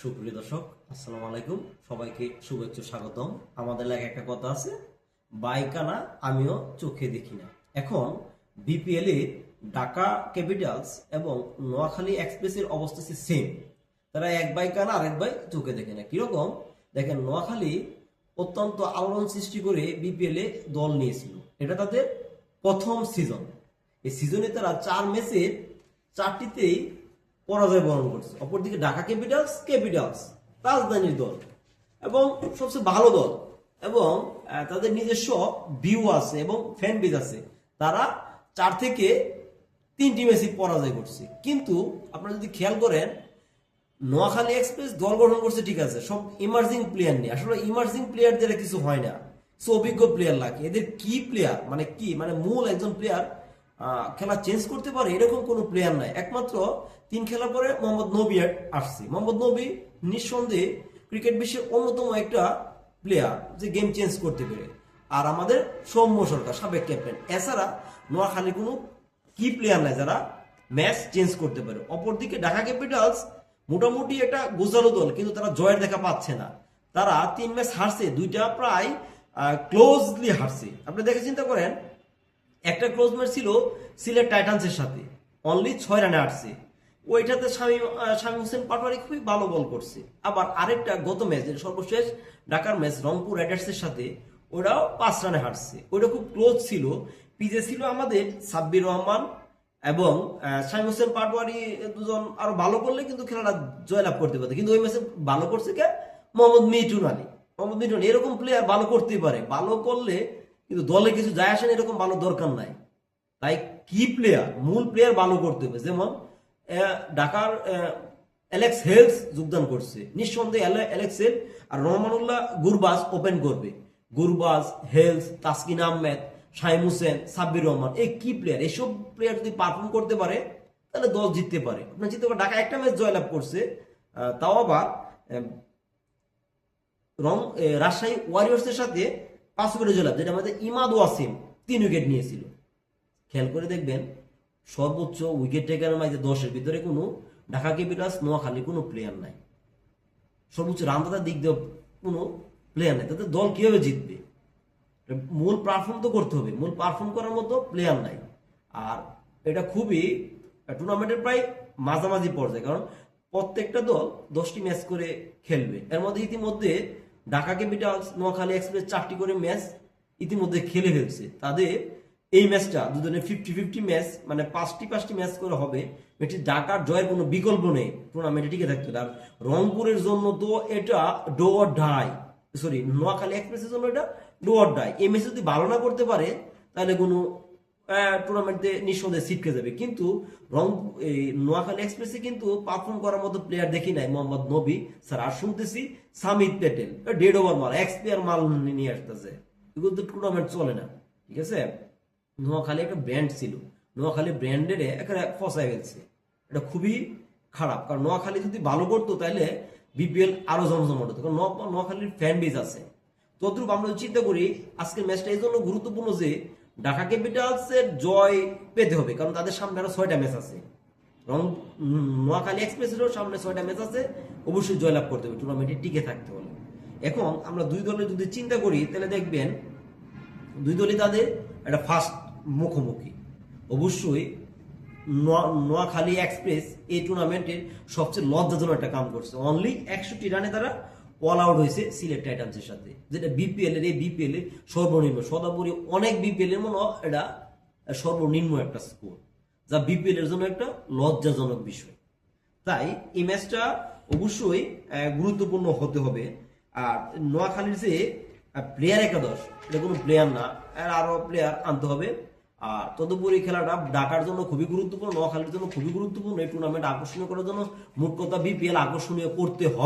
সুপ্রিয় দর্শক, আসসালামু আলাইকুম। সবাইকে শুভেচ্ছা, স্বাগতম। আমাদের লাগে একটা কথা আছে, বাইকানা আমিও চোখে দেখি না। এখন বিপিএল এ ঢাকা ক্যাপিটালস এবং নোয়াখালী এক্সপ্রেসের অবস্থা সেম তারা এক বাইকানা, আরেক বাই চোখে দেখে না। কীরকম? দেখেন, নোয়াখালী অত্যন্ত আলোড়ন সৃষ্টি করে বিপিএল এ দল নিয়েছিল। এটা তাদের প্রথম সিজন এই সিজনে তারা চার ম্যাচের চারটিতেই পরাজয় বরণ করছে। অপরদিকে ঢাকা ক্যাপিটালস ক্যাপিটালস রাজধানীর দল এবং সবচেয়ে ভালো দল এবং তাদের নিজস্ব ভিউ আছে এবং ফ্যান বেজ আছে। তারা চার থেকে তিনটি ম্যাচই পরাজয় করছে। কিন্তু আপনারা যদি খেয়াল করেন, নোয়াখালী এক্সপ্রেস দল গঠন করছে, ঠিক আছে, সব ইমার্জিং প্লেয়ার নেই আসলে ইমার্জিং প্লেয়ার দ্বারা কিছু হয় না। সো অভিজ্ঞ প্লেয়ার লাগে। এদের কি প্লেয়ার মানে কি? মানে মূল একজন প্লেয়ার খেলা চেঞ্জ করতে পারে এরকম কোনো প্লেয়ার নাই। একমাত্র তিন খেলা পরে মোহাম্মদ নবী আসছে। মোহাম্মদ নবী নিঃসন্দেহে ক্রিকেট বিশ্বের অন্যতম একটা প্লেয়ার যে গেম চেঞ্জ করতে পারে। আর আমাদের সৌম্য সরকার, সাবেক ক্যাপ্টেন এছাড়া নোয়াখালী কোনো কি প্লেয়ার নাই যারা ম্যাচ চেঞ্জ করতে পারে। অপরদিকে ঢাকা ক্যাপিটালস মোটামুটি একটা গোজালো দল, কিন্তু তারা জয়ের দেখা পাচ্ছে না। তারা তিন ম্যাচ হারছে, দুইটা প্রায় ক্লোজলি হারছে। আপনি দেখে চিন্তা করেন একটা ক্লোজ ম্যাচ ছিল সিলেট টাইটান্সের সাথে। অনলি ছয় রানে আসছে ওইটাতে স্বামী স্বামী হোসেন পাটোয়ারি খুবই ভালো বল করছে। আবার আরেকটা গত ম্যাচ, সর্বশেষ ঢাকার ম্যাচ রংপুর রাইডার্সের সাথে ওরাও পাঁচ রানে হারছে। ওইটা খুব ক্লোজ ছিল। পিজে ছিল আমাদের সাব্বির রহমান এবং শামীম হোসেন পাটোয়ারি দুজন আরও ভালো করলে কিন্তু খেলাটা জয়লাভ করতে পারত। কিন্তু ওই ম্যাচে ভালো করছে কে? মোহাম্মদ মিটুন আলী। মোহাম্মদ মিটুন এরকম প্লেয়ার ভালো করতেই পারে। ভালো করলে কিন্তু দলে কিছু যায় আসে না, এরকম ভালো দরকার নাই। তাই কি প্লেয়ার মূল প্লেয়ার ভালো করতে হবে। যেমন ঢাকার অ্যালেক্স হেলস যোগদান করছে। নিঃসন্দেহে অ্যালে- অ্যালেক্স হেল আর রহমানুল্লাহ গুরবাজ ওপেন করবে। গুরবাজ হেলস তাসকিন আহমেদ, শাহিম হোসেন, সাব্বির রহমান, এই কি প্লেয়ার এসব প্লেয়ার যদি পারফর্ম করতে পারে, তাহলে দল জিততে পারে। আপনার জিততে পারে ঢাকা একটা ম্যাচ জয়লাভ করছে তাও আবার রং রাজশাহী ওয়ারিয়র্সের সাথে পাঁচ উইকেটে জয়লাভ যেটা আমাদের ইমাদ ওয়াসিম তিন উইকেট নিয়েছিল। খেয়াল করে দেখবেন, সর্বোচ্চ উইকেট টেকারের মাঝে দশের ভিতরে কোনো ঢাকা ক্যাপিটালস, নোয়াখালী কোনো প্লেয়ার নাই। সর্বোচ্চ রানদাতার দিক দিয়ে কোনো প্লেয়ার নাই। তাদের দল কীভাবে জিতবে? মূল পারফর্ম তো করতে হবে, মূল পারফর্ম করার মতো প্লেয়ার নাই। আর এটা খুবই টুর্নামেন্টের প্রায় মাঝামাঝি পর্যায়ে, কারণ প্রত্যেকটা দল দশটি ম্যাচ করে খেলবে। এর মধ্যে ইতিমধ্যে ঢাকা ক্যাপিটালস নোয়াখালী এক্সপ্রেস চারটি করে ম্যাচ ইতিমধ্যে খেলে ফেলছে। তাদের এই ম্যাচটা দুজনের ফিফটি ফিফটি ম্যাচ মানে পাঁচটি পাঁচটি ম্যাচ করে হবে। এটি ঢাকার জয়ের কোনো বিকল্প নেই। টুর্নামেন্টে টিকে থাকতে আর রংপুরের জন্য তো এটা ডো ডাই সরি নোয়াখালী এক্সপ্রেসের জন্য এটা ডো ডাই এই ম্যাচ যদি ভালো না করতে পারে, তাহলে কোনো টুর্নামেন্টে নিঃসন্দেহে ছিটকে যাবে। কিন্তু রং এই নোয়াখালী এক্সপ্রেসে কিন্তু পারফর্ম করার মতো প্লেয়ার দেখি নাই। মোহাম্মদ নবী, স্যার, আর শুনতেছি সামিদ পেটেল। ডেড ওভার মাল এক্স প্লেয়ার মাল নিয়ে আসতেছে। এগুলো তো টুর্নামেন্ট চলে না, ঠিক আছে? নোয়াখালী একটা ব্র্যান্ড ছিল। নোয়াখালী ব্র্যান্ডের একটা ফসায় গেছে। এটা খুবই খারাপ। কারণ নোয়াখালী যদি ভালো করতো তাহলে বিপিএল আরও জমজমাট হতো। কারণ নোয়াখালীর ফ্যান বেজ আছে। তদ্রুপ আমরা চিন্তা করি, আজকের ম্যাচটা এই জন্য গুরুত্বপূর্ণ যে ঢাকা ক্যাপিটালস এর জয় পেতে হবে কারণ তাদের সামনে আরও ছয়টা ম্যাচ আছে। উম, নোয়াখালী এক্সপ্রেসেরও সামনে ছয়টা ম্যাচ আছে অবশ্যই জয়লাভ করতে হবে টুর্নামেন্টে টিকে থাকতে হলে এখন আমরা দুই দলের যদি চিন্তা করি তাহলে দেখবেন দুই দলই তাদের একটা ফার্স্ট মুখোমুখি। অবশ্যই নোয়া- নোয়াখালী এক্সপ্রেস এই টুর্নামেন্টের সবচেয়ে লজ্জাজনক একটা কাম করছে। অনলি একষট্টি রানে তারা অল আউট হয়েছে সিলেট টাইটান্সের সাথে। যেটা বিপিএল এর, এই বিপিএল এর সর্বনিম্ন, সদাপরি অনেক বিপিএল এর মনে এটা সর্বনিম্ন একটা স্কোর যা বিপিএল এর জন্য একটা লজ্জাজনক বিষয়। তাই এই ম্যাচটা অবশ্যই গুরুত্বপূর্ণ হতে হবে। আর নোয়াখালীর যে প্লেয়ার একাদশ, এটা কোনো প্লেয়ার না, এর আরও প্লেয়ার আনতে হবে। আর তদুপরি খেলাটা ঢাকার জন্য খুবই গুরুত্বপূর্ণ, নোয়াখালীর জন্য খুবই গুরুত্বপূর্ণ, এই টুর্নামেন্ট আকর্ষণীয় করার জন্য মোট কথা বিপিএল আকর্ষণীয় করতে হবে।